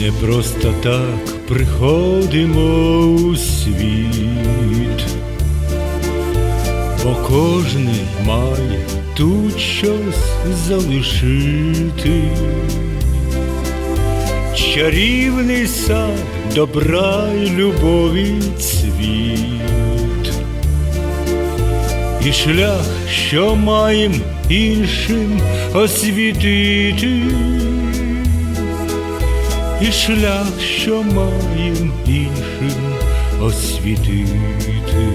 Не просто так приходимо у світ, бо кожний має тут щось залишити. Чарівний сад добра й любові цвіт, і шлях, що маєм іншим освітити, і шлях, що маєм іншим освітити.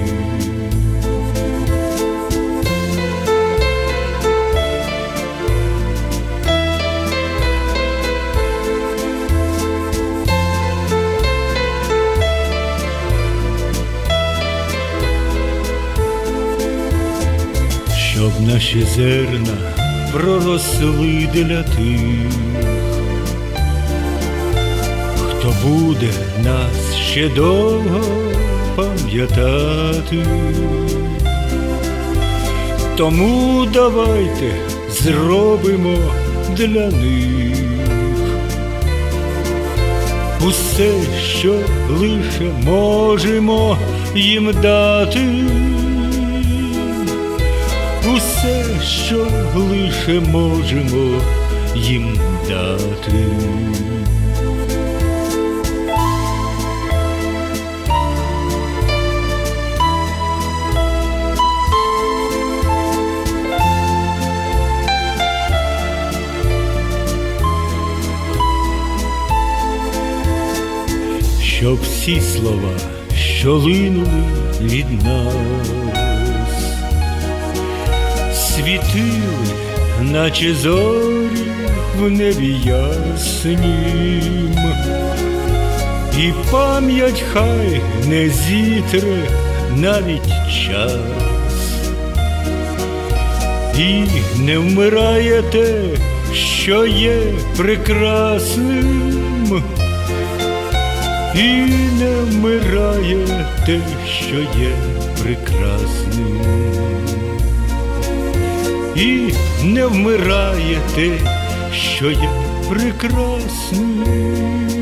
щоб наші зерна проросли для тих, буде нас ще довго пам'ятати. Тому давайте зробимо для них усе, що лише можемо їм дати усе, що лише можемо їм дати. Щоб всі слова, що линули від нас, світили, наче зорі в небі яснім, і пам'ять хай не зітре навіть час, і не вмирає те, що є прекрасним, і не вмирає те, що є прекрасним і не вмирає те, що є прекрасним.